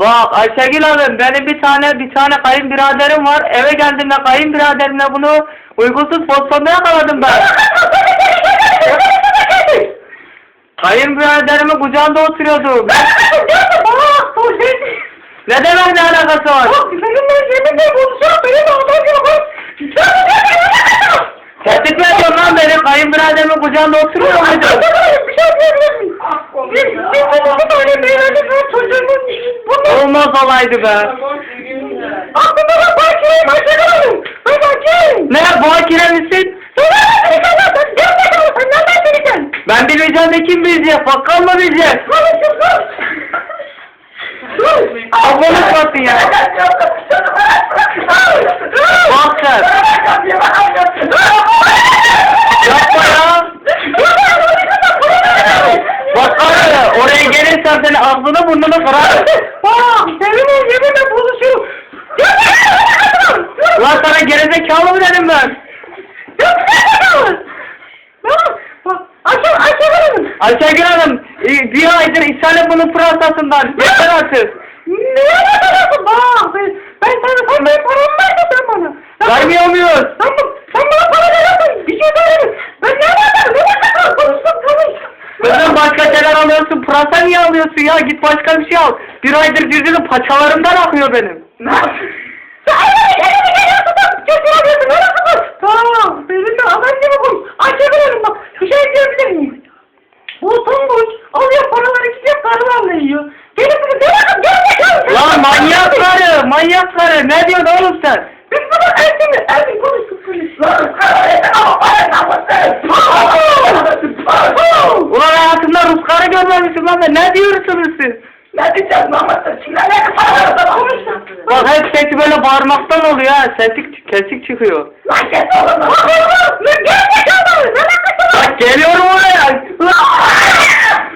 Bak Ayşegül Hanım benim bir tane bir tane kayınbiraderim var. Eve geldiğimde kayınbiraderimle bunu uygunsuz pozisyonda yakaladım ben. Kayınbiraderimin kucağında oturuyordum. Ne demek ne alakası var? Tehdit mi ediyorsun lan beni? Kayınbiraderimin kucağında oturuyor muydun? Olmaz olaydı be. Ne bakire misin? Ben bilmeyeceğim de kim bilecek? Bakkal mı bilecek? Ablanı satın ya. Bak sen. Yapma ya. Bak abi oraya gelirsen seni ağzını burnunu kırarım. Lan sana gerizekalı mı dedim ben? Ayşegül Hanım e, bir aydır ishal bunun pırasasından. Yeter artık. Ben sana sen benim paramı verdin sen bana. Vermiyor muyuz? Sen, sen bana para veriyorsun. Bir şey söyledim. Ben ne yapayım? Ne yapayım? Konuştum konuş. Kızım başka şeyler alıyorsun. Pırasa niye alıyorsun ya? Git başka bir şey al. Bir aydır yüzünü paçalarımdan akıyor benim. Ne yapıyorsun. Tamam. Adam gibi konuş. Ayşegül bak. Bir şey diyebilir miyim? Bu tomboş alıyor paraları gidiyor karılarla yiyor. Gelip bunu gel bakın gel. Lan manyak karı, manyak karı. Ne diyorsun oğlum sen? Biz bunu Ersin'i, Ersin konuştuk konuş. Ulan lan ben. Ne diyorsunuz siz? Ne diyeceğiz Mahmut'un? Şimdi ne kadar konuştuk. Bak hep sesi böyle bağırmaktan oluyor ha. Sesi kesik çıkıyor. Lan kes oğlum. Ne gerçek